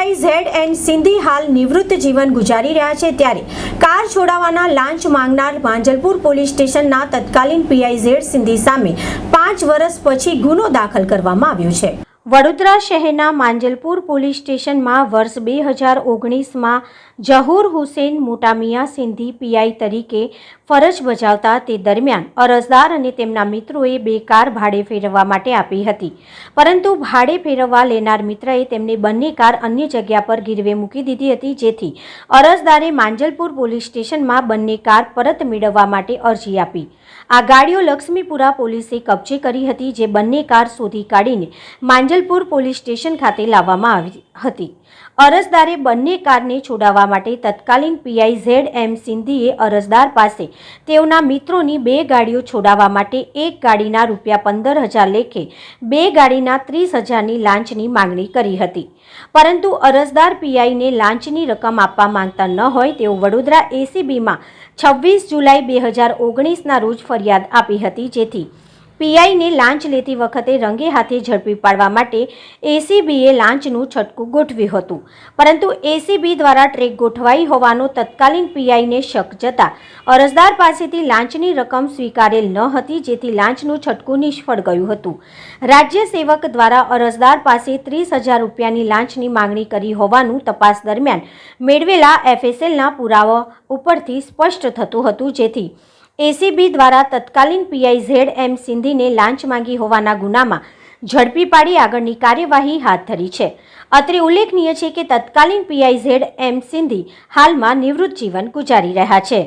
PI Z and Sindhi હાલ નિવૃત્ત જીવન ગુજારી રહ્યા છે ત્યારે કાર છોડાવવાના લાંચ માંગનાર માંજલપુર પોલીસ સ્ટેશનના તત્કાલીન પીઆઈ ઝેડ સિંધી સામે પાંચ વર્ષ પછી ગુનો દાખલ કરવામાં આવ્યો છે. વડોદરા શહેરના માંજલપુર પોલીસ સ્ટેશનમાં વર્ષ બે હજાર ઓગણીસમાં જહૂર હુસેન મોટામિયા સિંધી પીઆઈ તરીકે ફરજ બજાવતા તે દરમિયાન અરજદાર અને તેમના મિત્રોએ બે કાર ભાડે ફેરવવા માટે આપી હતી. પરંતુ ભાડે ફેરવવા લેનાર મિત્રએ તેમને બંને કાર અન્ય જગ્યા પર ગીરવે મૂકી દીધી હતી, જેથી અરજદારે માંજલપુર પોલીસ સ્ટેશનમાં બંને કાર પરત મેળવવા માટે અરજી આપી. આ ગાડીઓ લક્ષ્મીપુરા પોલીસે કબજે કરી હતી, જે બંને કાર શોધી કાઢીને માંજલપુર પોલીસ સ્ટેશન ખાતે લાવવામાં આવી હતી. અરજદારે બંને કારને છોડાવવા માટે તત્કાલીન પીઆઈ ઝેડ એમ સિંધીએ અરજદાર પાસે તેઓના મિત્રોની બે ગાડીઓ છોડાવવા માટે એક ગાડીના રૂપિયા પંદર હજાર લેખે બે ગાડીના ત્રીસ હજારની લાંચની માંગણી કરી હતી. પરંતુ અરજદાર પીઆઈને લાંચની રકમ આપવા માંગતા ન હોય તેઓ વડોદરા એસીબીમાં છવ્વીસ જુલાઈ બે હજાર ઓગણીસના રોજ ફરિયાદ આપી હતી જેથી પીઆઈને લાંચ લેતી વખતે રંગે હાથે ઝડપી પાડવા માટે એસીબીએ લાંચનું છટકું ગોઠવ્યું હતું. પરંતુ એસીબી દ્વારા ટ્રેક ગોઠવાઈ હોવાનો તત્કાલીન પીઆઈને શક જતા અરજદાર પાસેથી લાંચની રકમ સ્વીકારેલ ન હતી, જેથી લાંચનું છટકું નિષ્ફળ ગયું હતું. રાજ્ય સેવક દ્વારા અરજદાર પાસે ત્રીસ હજાર રૂપિયાની લાંચની માંગણી કરી હોવાનું તપાસ દરમિયાન મેળવેલા એફએસએલના પુરાવા ઉપરથી સ્પષ્ટ થતું હતું, જેથી એસીબી દ્વારા તત્કાલીન પીઆઈ ઝેડ એમ સિંધીને લાંચ માંગી હોવાના ગુનામાં ઝડપી પાડી આગળની કાર્યવાહી હાથ ધરી છે. અત્રે ઉલ્લેખનીય છે કે તત્કાલીન પીઆઈ ઝેડ એમ સિંધી હાલમાં નિવૃત્ત જીવન ગુજારી રહ્યા છે.